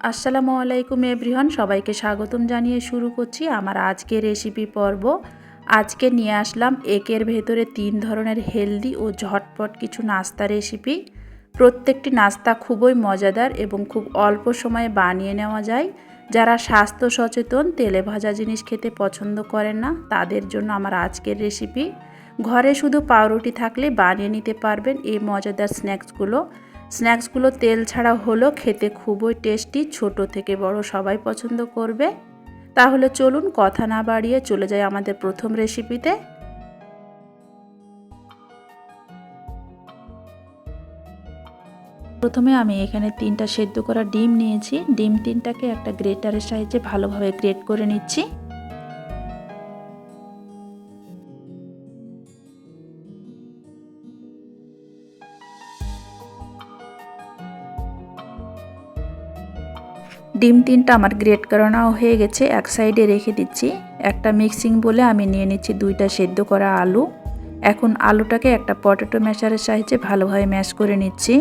আসসালামু আলাইকুম এভরিওয়ান, সবাইকে স্বাগতম জানিয়ে শুরু করছি আমার আজকের রেসিপি পর্ব। আজকে নিয়ে আসলাম একের ভেতরে তিন ধরনের হেলদি ও ঝটপট কিছু নাস্তা রেসিপি প্রত্যেকটি নাস্তা খুবই মজাদার এবং খুব অল্প সময়ে বানিয়ে নেওয়া যায়। যারা স্বাস্থ্য সচেতন, তেলে ভাজা জিনিস খেতে পছন্দ করেন না, তাদের জন্য আমার আজকের রেসিপি ঘরে শুধু পাউরুটি থাকলে বানিয়ে নিতে পারবেন এই মজাদার স্ন্যাক্সগুলো স্ন্যাক্সগুলো তেল ছাড়া হলেও খেতে খুবই টেস্টি, ছোট থেকে বড় সবাই পছন্দ করবে। তাহলে চলুন কথা না বাড়িয়ে চলে যাই আমাদের প্রথম রেসিপিতে প্রথমে আমি এখানে তিনটা সেদ্ধ করা ডিম নিয়েছি। ডিম তিনটাকে একটা গ্রেটারের সাহায্যে ভালোভাবে গ্রেট করে নিচ্ছি। ডিম তিনটা আমার গ্রেট করানো হয়ে গেছে, এক সাইডে রেখে দিচ্ছি। একটা মিক্সিং বলে আমি নিয়ে নিচ্ছি দুইটা সেদ্ধ করা আলু। এখন আলুটাকে একটা পটেটো ম্যাশারের সাহায্যে ভালোভাবে ম্যাশ করে নিচ্ছি।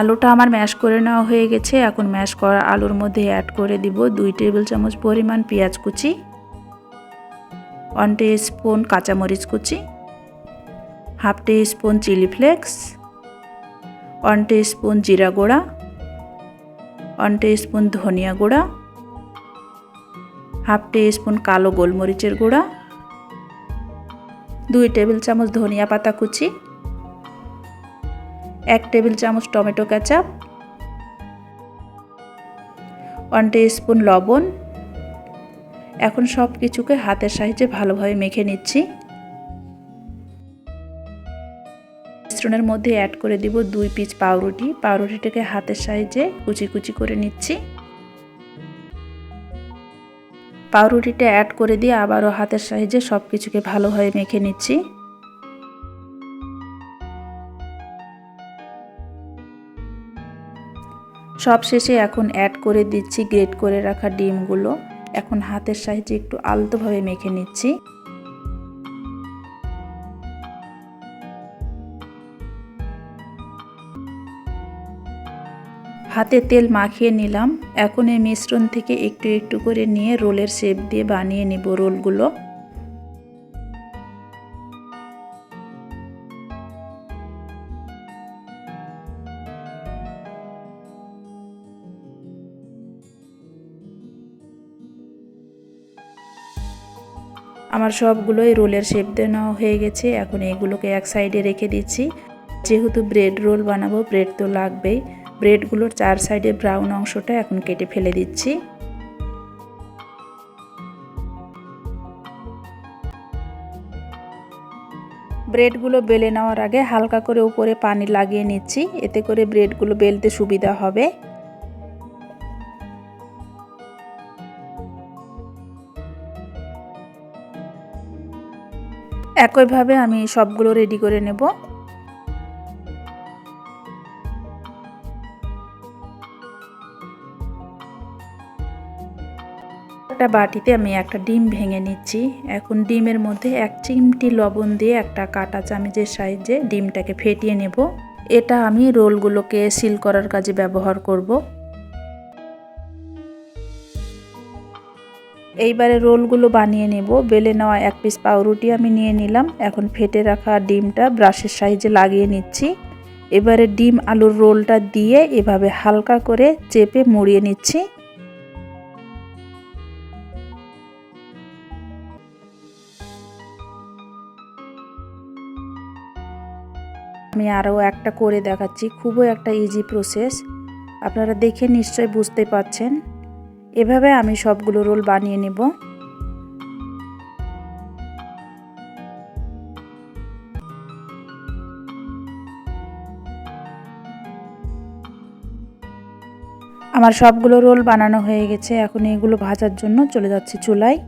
আলুটা আমার ম্যাশ করে নেওয়া হয়ে গেছে। এখন ম্যাশ করা আলুর মধ্যে অ্যাড করে দিব দুই টেবিল চামচ পরিমাণ পেঁয়াজ কুচি ওয়ান স্পুন কাঁচামরিচ কুচি half spoon chilli flakes one spoon জিরা গুঁড়া ওয়ান স্পুন ধনিয়া গুঁড়া হাফ স্পুন কালো গোলমরিচের গুঁড়া দুই টেবিল চামচ ধনিয়া পাতা কুচি এক টেবিল চামচ টমেটো কেচাপ ওয়ান স্পুন লবণ এখন সব কিছুকে হাতের সাহায্যে ভালোভাবে মেখে নিচ্ছি। মিশ্রণের মধ্যে অ্যাড করে দিব দুই পিস পাউরুটি। পাউরুটিটাকে হাতের সাহায্যে কুচি কুচি করে নিচ্ছি। পাউরুটিটা অ্যাড করে দিয়ে আবারও হাতের সাহায্যে সব কিছুকে ভালোভাবে মেখে নিচ্ছি। সব শেষে এখন অ্যাড করে দিচ্ছি গ্রেট করে রাখা ডিমগুলো। এখন হাতের সাহায্যে একটু আলতোভাবে মেখে নিচ্ছি। হাতে তেল মাখিয়ে নিলাম। এখন এই মিশ্রণ থেকে একটু একটু করে নিয়ে রোলের শেপ দিয়ে বানিয়ে নেব রোলগুলো। আমার সবগুলোই রোলের শেপ দেওয়া হয়ে গেছে। এখন এগুলোকে এক সাইডে রেখে দিচ্ছি। যেহেতু ব্রেড রোল বানাবো, ব্রেড তো লাগবেই। ব্রেডগুলোর চার সাইডে ব্রাউন অংশটা এখন কেটে ফেলে দিচ্ছি। ব্রেডগুলো বেলে নেওয়ার আগে হালকা করে উপরে পানি লাগিয়ে নিচ্ছি, এতে করে ব্রেডগুলো বেলতে সুবিধা হবে। একইভাবে আমি সবগুলো রেডি করে নেব। একটা বাটিতে আমি একটা ডিম ভেঙে নিচ্ছি। এখন ডিমের মধ্যে এক চিমটি লবণ দিয়ে একটা কাটা চামচের সাহায্যে ডিমটাকে ফেটিয়ে নেব। এটা আমি রোলগুলোকে সিল করার কাজে ব্যবহার করব। এইবারে রোলগুলো বানিয়ে নেব। বেলে নেওয়া এক পিস পাউরুটি আমি নিয়ে নিলাম। এখন ফেটে রাখা ডিমটা ব্রাশের সাহায্যে লাগিয়ে নিচ্ছি। এবারে ডিম আলুর রোলটা দিয়ে এভাবে হালকা করে চেপে মুড়িয়ে নিচ্ছি। আমি আরও একটা করে দেখাচ্ছি। খুবই একটা ইজি প্রসেস আপনারা দেখে নিশ্চয় বুঝতে পাচ্ছেন এভাবে আমি সবগুলো রোল বানিয়ে নেব। আমার সবগুলো রোল বানানো হয়ে গেছে। এখন এগুলো ভাজার জন্য চলে যাচ্ছি চুলায়।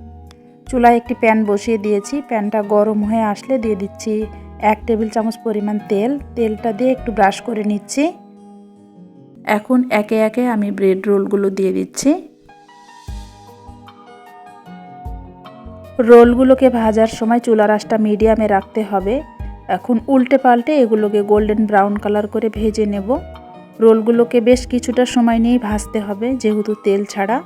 চুলায় একটি প্যান বসিয়ে দিয়েছি। প্যানটা গরম হয়ে আসলে দিয়ে দিচ্ছি। এক টেবিল চামচ পরিমাণ তেল, তেলটা দিয়ে একটু ব্রাশ করে নিচ্ছি। এখন একে একে আমি ব্রেড রোলগুলো দিয়ে দিচ্ছি। রোলগুলোকে ভাজার সময় চুলা রাসটা মিডিয়ামে রাখতে হবে। এখন উল্টে পাল্টে এগুলোকে গোল্ডেন ব্রাউন কালার করে ভেজে নেব। রোলগুলোকে বেশ কিছুটা সময় নিয়েই ভাজতে হবে, যেহেতু তেল ছাড়া।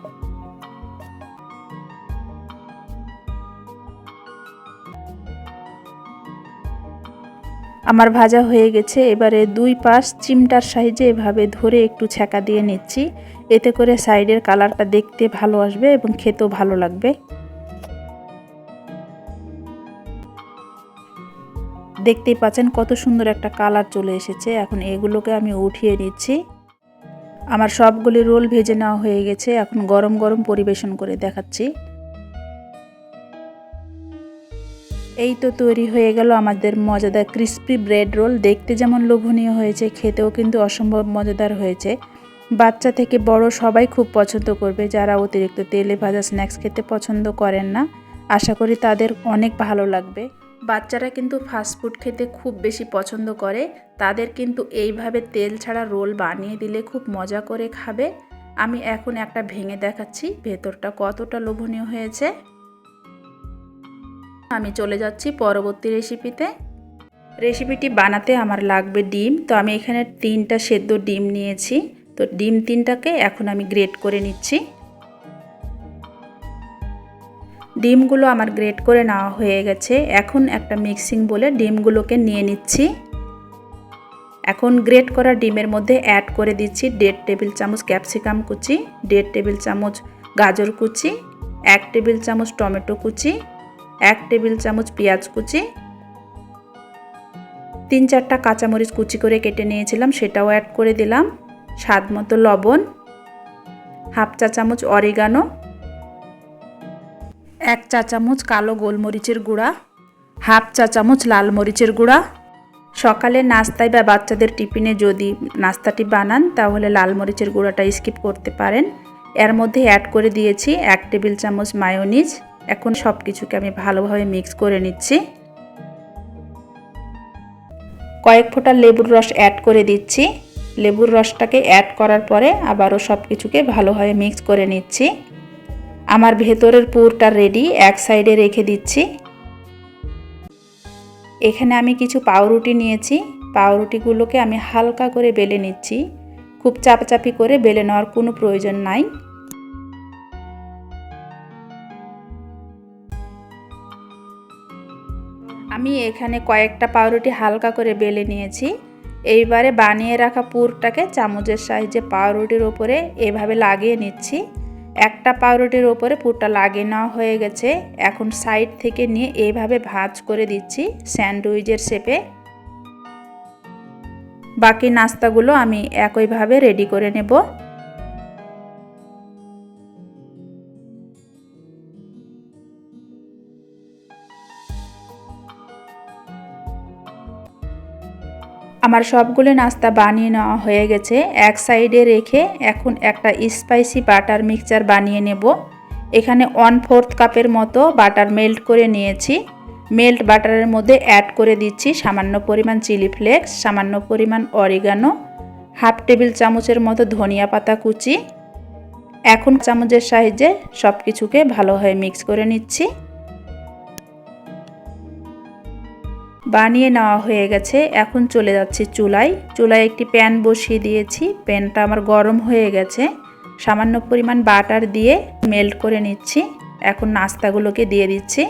আমার ভাজা হয়ে গেছে, এবারে দুই পাশ চিমটার সাইজে এভাবে ধরে একটু ছ্যাঁকা দিয়ে নিচ্ছি। এতে করে সাইডের কালারটা দেখতে ভালো আসবে এবং খেতেও ভালো লাগবে। দেখতেই পাচ্ছেন কত সুন্দর একটা কালার চলে এসেছে। এখন এগুলোকে আমি উঠিয়ে নিচ্ছি। আমার সবগুলি রোল ভেজে নেওয়া হয়ে গেছে। এখন গরম গরম পরিবেশন করে দেখাচ্ছি। এই তো তৈরি হয়ে গেল আমাদের মজাদার ক্রিস্পি ব্রেড রোল দেখতে যেমন লোভনীয় হয়েছে, খেতেও কিন্তু অসম্ভব মজাদার হয়েছে। বাচ্চা থেকে বড় সবাই খুব পছন্দ করবে, যারা অতিরিক্ত তেলে ভাজা স্ন্যাক্স খেতে পছন্দ করেন না। আশা করি তাদের অনেক ভালো লাগবে। বাচ্চারা কিন্তু ফাস্টফুড খেতে খুব বেশি পছন্দ করে। তাদের কিন্তু এইভাবে তেল ছাড়া রোল বানিয়ে দিলে খুব মজা করে খাবে। আমি এখন একটা ভেঙে দেখাচ্ছি, ভেতরটা কতটা লোভনীয় হয়েছে। আমি চলে যাচ্ছি পরবর্তী রেসিপিতে। রেসিপিটি বানাতে আমার লাগবে ডিম। তো আমি এখানে তিনটা সেদ্ধ ডিম নিয়েছি। তো ডিম তিনটাকে এখন আমি গ্রেট করে নিচ্ছি। ডিমগুলো আমার গ্রেট করে নেওয়া হয়ে গেছে। এখন একটা মিক্সিং বলে ডিমগুলোকে নিয়ে নিচ্ছি। এখন গ্রেট করা ডিমের মধ্যে অ্যাড করে দিচ্ছি দেড় টেবিল চামচ ক্যাপসিকাম কুচি, দেড় টেবিল চামচ গাজর কুচি, এক টেবিল চামচ টমেটো কুচি এক টেবিল চামচ পেঁয়াজ কুচি, তিন চারটা কাঁচামরিচ কুচি করে কেটে নিয়েছিলাম, সেটাও অ্যাড করে দিলাম। স্বাদ মতো লবণ, হাফ চা চামচ অরিগানো, এক চা চামচ কালো গোলমরিচের গুঁড়া, হাফ চা চামচ লাল মরিচের গুঁড়া। সকালে নাস্তায় বা বাচ্চাদের টিফিনে যদি নাস্তাটি বানান, তাহলে লাল মরিচের গুঁড়াটা স্কিপ করতে পারেন। এর মধ্যে অ্যাড করে দিয়েছি এক টেবিল চামচ মায়োনিজ এখন সব কিছুকে আমি ভালোভাবে মিক্স করে নিচ্ছি। কয়েক ফোঁটা লেবুর রস অ্যাড করে দিচ্ছি। লেবুর রসটাকে অ্যাড করার পরে আবারও সব কিছুকে ভালোভাবে মিক্স করে নিচ্ছি। আমার ভেতরের পুরটা রেডি এক সাইডে রেখে দিচ্ছি। এখানে আমি কিছু পাউরুটি নিয়েছি। পাউরুটিগুলোকে আমি হালকা করে বেলে নিচ্ছি। খুব চাপাচাপি করে বেলে নেওয়ার কোনো প্রয়োজন নাই। আমি এখানে কয়েকটা পাউরুটি হালকা করে বেলে নিয়েছি। এইবারে বানিয়ে রাখা পুরটাকে চামচের সাহায্যে পাউরুটির ওপরে এভাবে লাগিয়ে নিচ্ছি। একটা পাউরুটির ওপরে পুরটা লাগিয়ে নেওয়া হয়ে গেছে। এখন সাইড থেকে নিয়ে এইভাবে ভাজ করে দিচ্ছি স্যান্ডউইচের শেপে। বাকি নাস্তাগুলো আমি একইভাবে রেডি করে নেব। আমার সবগুলো নাস্তা বানিয়ে নেওয়া হয়ে গেছে। এক সাইডে রেখে এখন একটা স্পাইসি বাটার মিক্সচার বানিয়ে নেব। এখানে ওয়ান ফোর্থ কাপের মতো বাটার মেল্ট করে নিয়েছি। মেল্ট বাটারের মধ্যে অ্যাড করে দিচ্ছি সামান্য পরিমাণ চিলি ফ্লেক্স, সামান্য পরিমাণ অরিগানো, হাফ টেবিল চামচের মতো ধনিয়া পাতা কুচি। এখন চামচের সাহায্যে সব কিছুকে ভালোভাবে মিক্স করে নিচ্ছি। বানিয়ে নেওয়া হয়ে গেছে। এখন চলে যাচ্ছি চুলায়। চুলায় একটি প্যান বসিয়ে দিয়েছি। প্যানটা আমার গরম হয়ে গেছে। সামান্য পরিমাণ বাটার দিয়ে মেল্ট করে নিচ্ছি। এখন নাস্তাগুলোকে দিয়ে দিচ্ছি।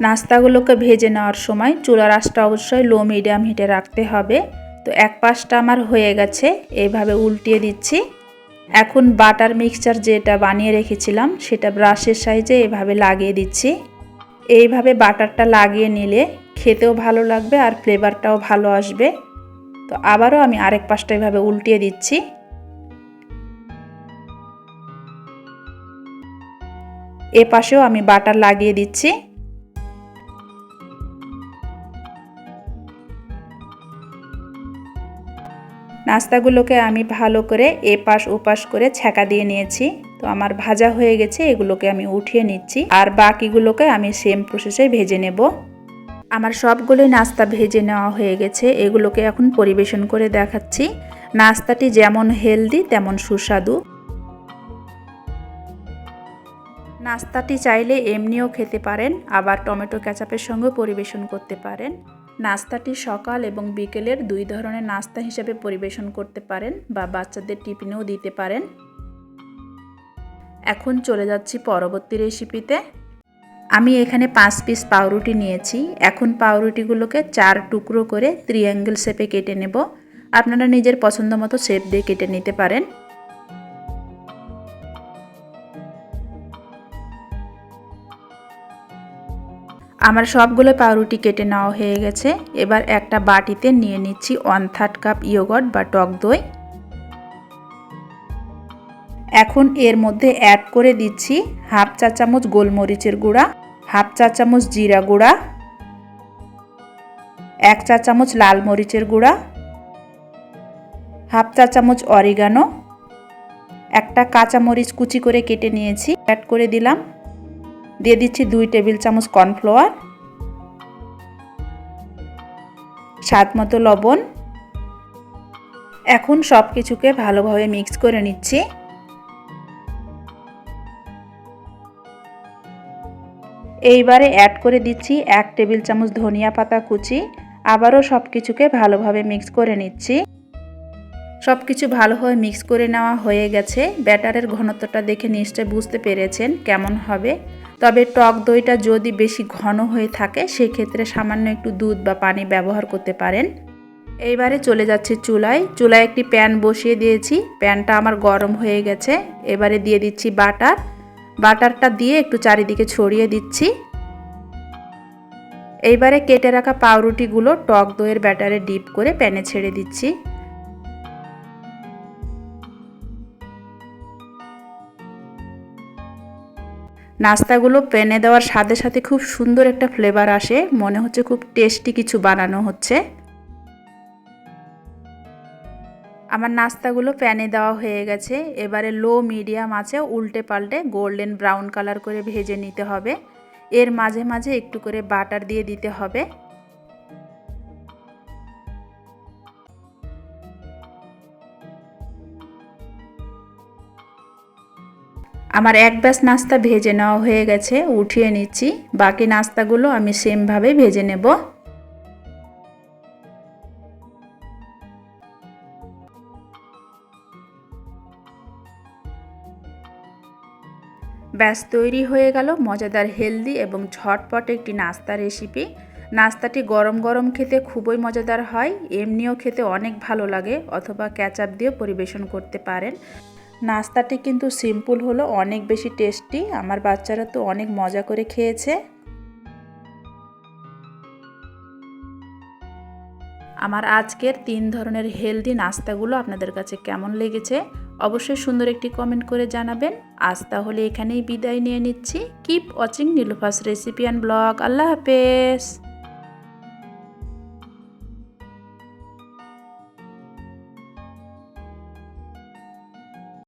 নাস্তাগুলোকে ভেজে নেওয়ার সময় চুলার আঁচটা অবশ্যই লো মিডিয়াম হিটে রাখতে হবে। তো এক পাশটা আমার হয়ে গেছে। এইভাবে উল্টিয়ে দিচ্ছি। এখন বাটার মিক্সচার যেটা বানিয়ে রেখেছিলাম, সেটা ব্রাশের সাইজে এভাবে লাগিয়ে দিচ্ছি। এইভাবে বাটারটা লাগিয়ে নিলে খেতেও ভালো লাগবে আর ফ্লেভারটাও ভালো আসবে। তো আবারও আমি আরেক পাশটা এভাবে উল্টিয়ে দিচ্ছি। এ পাশেও আমি বাটার লাগিয়ে দিচ্ছি। নাস্তাগুলোকে আমি ভালো করে এপাশ ওপাশ করে ছ্যাঁকা দিয়ে নিয়েছি। তো আমার ভাজা হয়ে গেছে, এগুলোকে আমি উঠিয়ে নিচ্ছি আর বাকিগুলোকে আমি সেম প্রসেসে ভেজে নেব। আমার সবগুলোই নাস্তা ভেজে নেওয়া হয়ে গেছে, এগুলোকে এখন পরিবেশন করে দেখাচ্ছি। নাস্তাটি যেমন হেলদি তেমন সুস্বাদু। নাস্তাটি চাইলে এমনিও খেতে পারেন, আবার টমেটো ক্যাচাপের সঙ্গে পরিবেশন করতে পারেন। নাস্তাটি সকাল এবং বিকেলের দুই ধরনের নাস্তা হিসেবে পরিবেশন করতে পারেন বা বাচ্চাদের টিফিনেও দিতে পারেন। এখন চলে যাচ্ছি পরবর্তী রেসিপিতে। আমি এখানে পাঁচ পিস পাউরুটি নিয়েছি। এখন পাউরুটিগুলোকে চার টুকরো করে ত্রিঅ্যাঙ্গেল শেপে কেটে নেব। আপনারা নিজের পছন্দ মতো শেপ দিয়ে কেটে নিতে পারেন। আমার সবগুলো পাউরুটি কেটে নেওয়া হয়ে গেছে। এবার একটা বাটিতে নিয়ে নিচ্ছি ওয়ান থার্ড কাপ ইয়োগট বা টক দই। এখন এর মধ্যে অ্যাড করে দিচ্ছি হাফ চা চামচ গোলমরিচের গুঁড়া হাফ চা চামচ জিরা গুঁড়া, এক চা চামচ লাল মরিচের গুঁড়া হাফ চা চামচ অরিগানো একটা কাঁচামরিচ কুচি করে কেটে নিয়েছি। অ্যাড করে দিলাম। দিয়ে দিচ্ছি দুই টেবিল চামচ কর্নফ্লাওয়ার, স্বাদ মতো লবণ। এখন সব কিছুকে ভালোভাবে মিক্স করে নিচ্ছি। এইবারে অ্যাড করে দিচ্ছি এক টেবিল চামচ ধনিয়া পাতা কুচি, আবারও সব কিছুকে ভালোভাবে মিক্স করে নিচ্ছি। সব কিছু ভালোভাবে মিক্স করে নেওয়া হয়ে গেছে। ব্যাটারের ঘনত্বটা দেখে নিশ্চয় বুঝতে পেরেছেন কেমন হবে। তবে টক দইটা যদি বেশি ঘন হয়ে থাকে, সেক্ষেত্রে সামান্য একটু দুধ বা পানি ব্যবহার করতে পারেন। এইবারে চলে যাচ্ছে চুলায়। চুলায় একটি প্যান বসিয়ে দিয়েছি। প্যানটা আমার গরম হয়ে গেছে। এবারে দিয়ে দিচ্ছি বাটার। বাটারটা দিয়ে একটু চারিদিকে ছড়িয়ে দিচ্ছি। এইবারে কেটে রাখা পাউরুটিগুলো টক দইয়ের ব্যাটারে ডিপ করে প্যানে ছেড়ে দিচ্ছি। নাস্তাগুলো প্যানে দেওয়ার সাথে সাথে খুব সুন্দর একটা ফ্লেভার আসে। মনে হচ্ছে খুব টেস্টি কিছু বানানো হচ্ছে। আমার নাস্তাগুলো প্যানে দেওয়া হয়ে গেছে। এবারে লো মিডিয়াম আছে, উল্টে পাল্টে গোল্ডেন ব্রাউন কালার করে ভেজে নিতে হবে। এর মাঝে মাঝে একটু করে বাটার দিয়ে দিতে হবে। আমার এক ব্যাস নাস্তা ভেজে নেওয়া হয়ে গেছে, উঠিয়ে নিচ্ছি। বাকি নাস্তাগুলো আমি সেমভাবে ভেজে নেব। ব্যাস, তৈরি হয়ে গেল মজাদার হেলদি এবং ঝটপট একটি নাস্তা রেসিপি। নাস্তাটি গরম গরম খেতে খুবই মজাদার হয়, এমনিও খেতে অনেক ভালো লাগে, অথবা ক্যাচাপ দিয়েও পরিবেশন করতে পারেন। নাস্তাটি কিন্তু সিম্পল হলো, অনেক বেশি টেস্টি আমার বাচ্চারা তো অনেক মজা করে খেয়েছে। আমার আজকের তিন ধরনের হেলদি নাস্তাগুলো আপনাদের কাছে কেমন লেগেছে, অবশ্যই সুন্দর একটি কমেন্ট করে জানাবেন। আজ তাহলে এখানেই বিদায় নিয়ে নিচ্ছি। Keep watching Nilufa's recipe and blog আল্লাহ হাফেজ।